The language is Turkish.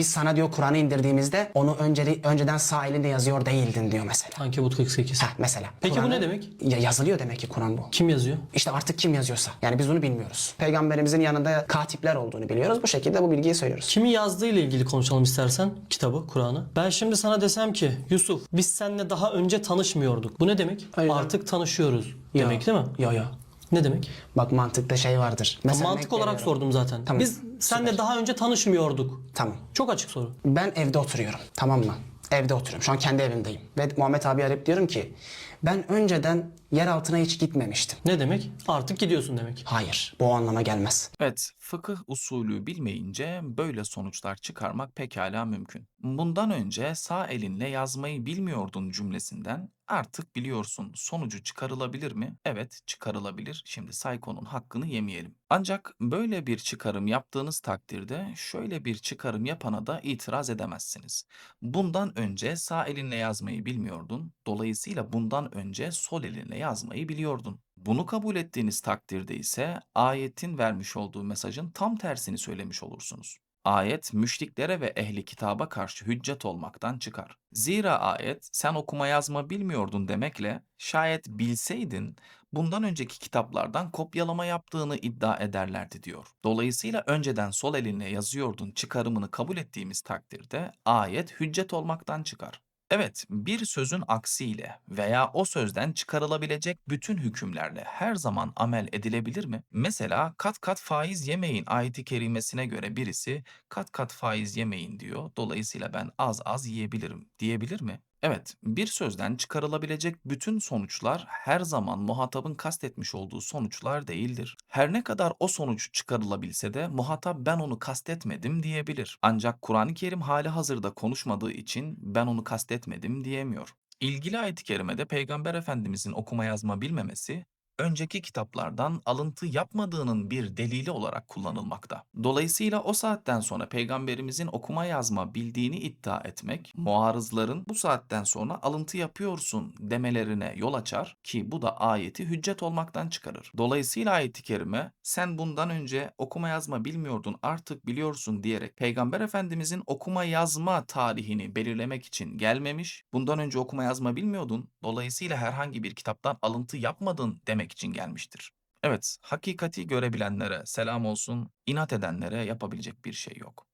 biz sana diyor Kur'an'ı indirdiğimizde onu önceli, önceden sağ elinde yazıyor değildin diyor mesela. Ankebut 48. Heh, mesela. Peki bu ne demek? Ya yazılıyor demek ki Kur'an bu. Kim yazıyor? İşte artık kim yazıyorsa. Yani biz bunu bilmiyoruz. Peygamberimizin yanında katipler olduğunu biliyoruz. Bu şekilde bu bilgiyi söylüyoruz. Kimin yazdığı ile ilgili konuşalım istersen kitabı, Kur'an'ı. Ben şimdi sana desem ki Yusuf biz seninle daha önce tanışmıyorduk. Bu ne demek? Aynen. Artık tanışıyoruz Ya. demek değil mi? Ya ya. Ne demek? Bak mantıkta şey vardır. Mesela Mantık olarak veriyorum. sordum zaten. Tamam. Biz seninle daha önce tanışmıyorduk. Tamam. Çok açık soru. Ben evde oturuyorum. Tamam mı? Evde oturuyorum. Şu an kendi evimdeyim. Ve Muhammed abi arayıp diyorum ki ben önceden yer altına hiç gitmemiştim. Ne demek? Artık gidiyorsun demek. Hayır. Bu o anlama gelmez. Evet, fıkıh usulü bilmeyince böyle sonuçlar çıkarmak pekala mümkün. Bundan önce sağ elinle yazmayı bilmiyordun cümlesinden artık biliyorsun sonucu çıkarılabilir mi? Evet, çıkarılabilir. Şimdi Sayko'nun hakkını yemeyelim. Ancak böyle bir çıkarım yaptığınız takdirde şöyle bir çıkarım yapana da itiraz edemezsiniz. Bundan önce sağ elinle yazmayı bilmiyordun. Dolayısıyla bundan önce sol elinle yazmayı biliyordun. Bunu kabul ettiğiniz takdirde ise ayetin vermiş olduğu mesajın tam tersini söylemiş olursunuz. Ayet müşriklere ve ehli kitaba karşı hüccet olmaktan çıkar. Zira ayet sen okuma yazma bilmiyordun demekle şayet bilseydin bundan önceki kitaplardan kopyalama yaptığını iddia ederlerdi diyor. Dolayısıyla önceden sol elinle yazıyordun çıkarımını kabul ettiğimiz takdirde ayet hüccet olmaktan çıkar. Evet, bir sözün aksiyle veya o sözden çıkarılabilecek bütün hükümlerle her zaman amel edilebilir mi? Mesela kat kat faiz yemeyin ayeti kerimesine göre birisi kat kat faiz yemeyin diyor. Dolayısıyla ben az az yiyebilirim diyebilir mi? Evet, bir sözden çıkarılabilecek bütün sonuçlar her zaman muhatabın kastetmiş olduğu sonuçlar değildir. Her ne kadar o sonuç çıkarılabilse de muhatap ben onu kastetmedim diyebilir. Ancak Kur'an-ı Kerim hali hazırda konuşmadığı için ben onu kastetmedim diyemiyor. İlgili ayet-i kerimede Peygamber Efendimizin okuma yazma bilmemesi önceki kitaplardan alıntı yapmadığının bir delili olarak kullanılmakta. Dolayısıyla o saatten sonra peygamberimizin okuma yazma bildiğini iddia etmek, muarızların bu saatten sonra alıntı yapıyorsun demelerine yol açar ki bu da ayeti hüccet olmaktan çıkarır. Dolayısıyla ayeti kerime sen bundan önce okuma yazma bilmiyordun artık biliyorsun diyerek peygamber efendimizin okuma yazma tarihini belirlemek için gelmemiş. Bundan önce okuma yazma bilmiyordun. Dolayısıyla herhangi bir kitaptan alıntı yapmadın demek için gelmiştir. Evet, hakikati görebilenlere selam olsun, inat edenlere yapabilecek bir şey yok.